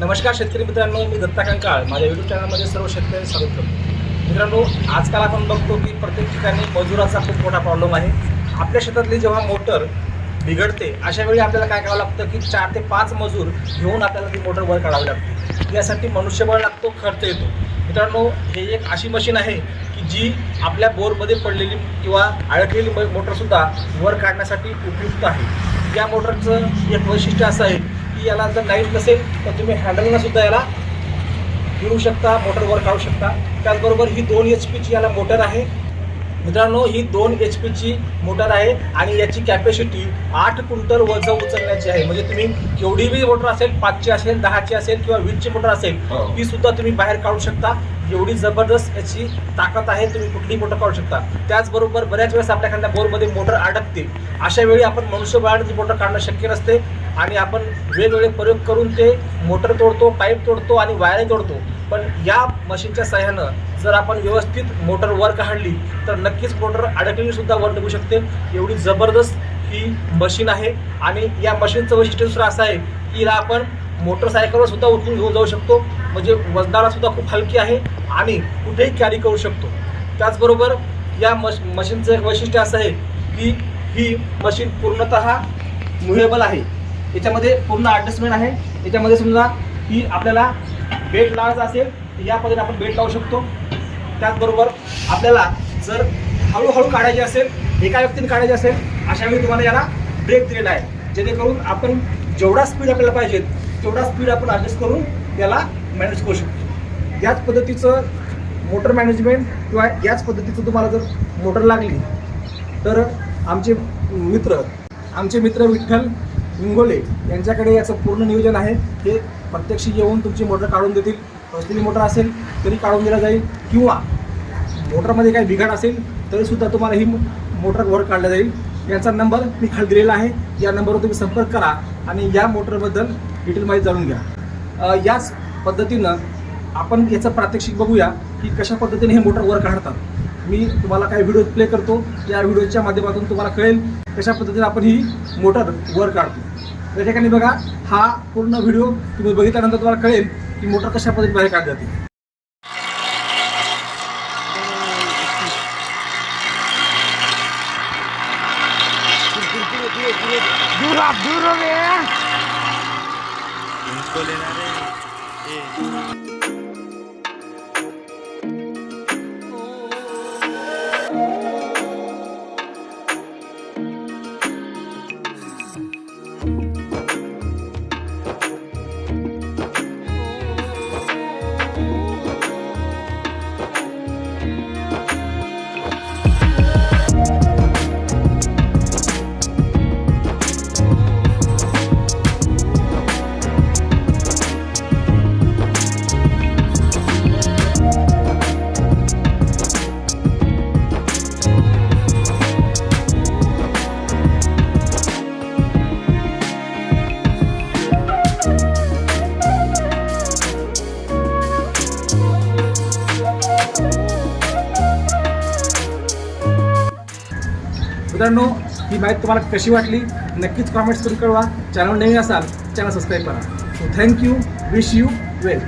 नमस्कार शेतकरी मित्रांनो मी दत्ता कंकाळ. माझ्या यूट्यूब चॅनलमध्ये सर्व शेतकरी स्वागत करतो. मित्रांनो आजकाल आपण बघतो की प्रत्येक ठिकाणी मजुराचा खूप मोठा प्रॉब्लेम आहे. आपल्या शेतातली जेव्हा मोटर बिघडते अशा वेळी आपल्याला काय करावं लागतं की चार ते पाच मजूर घेऊन आपल्याला ती मोटर वर काढावी लागते. यासाठी मनुष्यबळ लागतो खर्च येतो. मित्रांनो हे एक अशी मशीन आहे की जी आपल्या बोरमध्ये पडलेली किंवा अडकलेली म- मोटरसुद्धा वर काढण्यासाठी उपयुक्त आहे. या मोटरचं एक वैशिष्ट्य असं आहे की याला जर लाइट नसेल तर तुम्ही हँडलनं सुद्धा याला फिरू शकता मोटर वर काढू शकता. त्याचबरोबर ही दोन एच पीची याला मोटर आहे. मित्रांनो ही दोन एच पीची मोटर आहे आणि याची कॅपॅसिटी आठ क्विंटल वजन उचलण्याची आहे. म्हणजे तुम्ही केवढी बी मोटर असेल पाचची असेल दहाची असेल किंवा वीसची मोटर असेल हो. ती सुद्धा तुम्ही बाहेर काढू शकता. एवढी जबरदस्त याची ताकद आहे तुम्ही कुठलीही मोटर काढू शकता. त्याचबरोबर बऱ्याच वेळेस आपल्या एखाद्या बोरमध्ये मोटर अडकते. अशा वेळी आपण मनुष्यबळाने ती मोटर काढणं शक्य नसते आणि आपण वेगवेगळे प्रयोग करून ते मोटर तोडतो पाईप तोडतो आणि वायरही तोडतो. पण या मशीनच्या सहाय्यानं जर आपण व्यवस्थित मोटर वर काढली तर नक्कीच मोटर अडकलेली सुद्धा वर निघू शकते. एवढी जबरदस्त ही मशीन आहे आणि या मशीनचं वैशिष्ट्य दुसरं असं आहे की हिला आपण मोटरसायकलवर सुद्धा उचलून घेऊन जाऊ शकतो. म्हणजे वजनाला सुद्धा खूप हलकी आहे आणि कुठेही कॅरी करू शकतो. त्याचबरोबर या मश मशीनचं एक वैशिष्ट्य असं आहे की ही मशीन पूर्णतः मुव्हेबल आहे. याच्यामध्ये पूर्ण ॲडजस्टमेंट आहे. याच्यामध्ये समजा की आपल्याला बेट लावायचा असेल या पद्धतीने आपण बेट लावू शकतो. त्याचबरोबर आपल्याला जर हळूहळू काढायची असेल एका व्यक्तीने काढायची असेल अशा वेळी तुम्हाला याला ब्रेक दिलेला आहे. जेणेकरून आपण जेवढा स्पीड आपल्याला पाहिजे तेवढा स्पीड आपण ॲडजस्ट करून त्याला मॅनेज करू शकतो. याच पद्धतीचं मोटर मॅनेजमेंट किंवा याच पद्धतीचं तुम्हाला जर मोटर लागली तर आमचे मित्र आमचे मित्र विठ्ठल हिंगोले यांच्याकडे याचं पूर्ण नियोजन आहे. हे प्रत्यक्ष येऊन तुमची मोटर काढून देतील. असलेली मोटर असेल तरी काढून दिला जाईल. किंवा मोटरमध्ये काही बिघाड असेल तरीसुद्धा तुम्हाला ही मोटर वर काढलं जाईल. यांचा नंबर मी खाली दिलेला आहे. या नंबरवर तुम्ही संपर्क करा. आणि या मोटरबद्दल डिटेल माहिती जाणून घ्या. याच पद्धतीनं आपण याचं प्रात्यक्षिक बघूया की कशा पद्धतीने हे मोटर वर काढतात. मी तुम्हाला काही व्हिडिओ प्ले करतो या व्हिडिओच्या माध्यमातून तुम्हाला कळेल कशा पद्धतीने आपण ही मोटर वर काढतो. त्या ठिकाणी बघा हा पूर्ण व्हिडिओ तुम्ही बघितल्यानंतर तुम्हाला कळेल की मोटर कशा पद्धतीने बाहेर काढली जाते. Pega duro, né? मित्रांनो ही माहिती तुम्हाला कशी वाटली? नक्कीच कॉमेंट्स करून कळवा. चॅनल नवीन असाल चॅनल सबस्क्राईब करा. So thank you wish you well